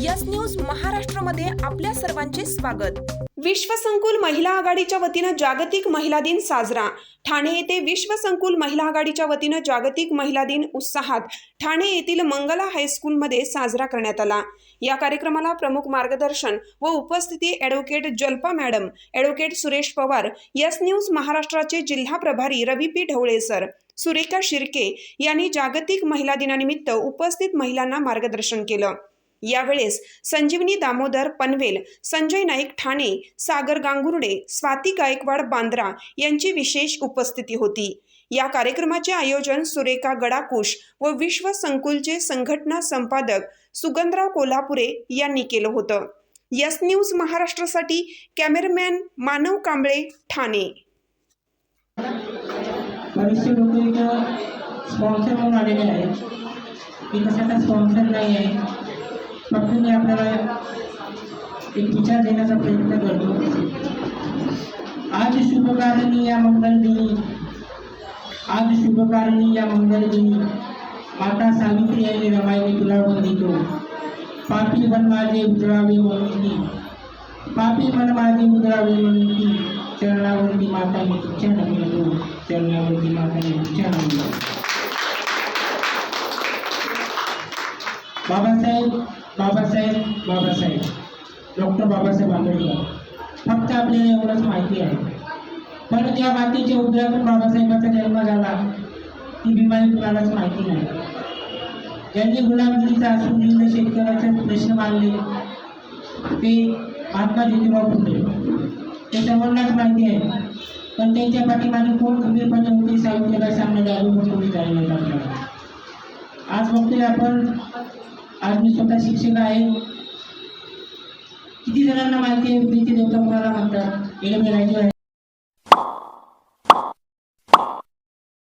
Yes news महाराष्ट्रामध्ये आपल्या सर्वांचे स्वागत. विश्वसंकुल महिला आघाडीच्या वतीनं जागतिक महिला दिन साजरा. ठाणे येथे विश्वसंकुल महिला आघाडीच्या वतीनं जागतिक महिला दिन उत्साहात ठाणे येथील मंगला हायस्कूलमध्ये साजरा करण्यात आला. या कार्यक्रमाला प्रमुख मार्गदर्शन व उपस्थिती advocate Jalpa madam advocate Suresh Pawar Yes News महाराष्ट्राचे जिल्हा प्रभारी रवी पी ढवळे सर सुरेखा शिर्के यांनी जागतिक महिला दिनानिमित्त उपस्थित महिलांना मार्गदर्शन केलं. यावेळेस संजीवनी दामोदर पनवेल संजय नाईक ठाणे सागर गांगुर्डे स्वाती गायकवाड बांद्रा यांची विशेष उपस्थिती होती. या कार्यक्रमाचे आयोजन सुरेखा गडाकुश व विश्व संकुलचे संघटना संपादक सुगंधराव कोल्हापुरे यांनी केलं होतं. यस न्यूज महाराष्ट्रासाठी कॅमेरामॅन मानव कांबळे ठाणे. बरेचसे लोक इथं स्पॉन्सर म्हणून आलेले आहेत. मी कशाचा स्पॉन्सर नाही आहे. फक्त मी आपल्याला एक विचार देण्याचा प्रयत्न करतो. आज शुभकारिणी या मंगल दिनी आज शुभकारिणी या मंगल दिनी माता सावित्री आणि रमाईने तुला वंदितो पापी मन माझे उजळावे म्हणून ती पापी मन माझे उजळावे म्हणून ती चरणावरती माताने तुझ्या नमलो चरणावरती माताने तुझ्या नमलो बाबासाहेब बाबासाहेब बाबासाहेब. डॉक्टर बाबासाहेब आंबेडकर. फक्त आपल्याला एवढंच माहिती आहे. पण ज्या मातीच्या उदयातून बाबासाहेबांचा जन्म झाला ती बिमारी कुणालाच माहिती नाही. ज्यांनी गुलामगिरीचा असून दिलं शेतकऱ्याचे प्रश्न मांडले ते महात्मा ज्योतिबा फुले. ते सर्वांनाच माहिती आहे. पण त्यांच्या पाठीमागे कोण खंबीरपणे होते साहित्याला सांगणारे अजून कोणी जाणवत आज बघतोय आपण आज मी स्वतः शिक्षक आहे किती जणांना माहिती आहे बुद्धीचे देवता कोणाला म्हणतात एकदम राजे आहे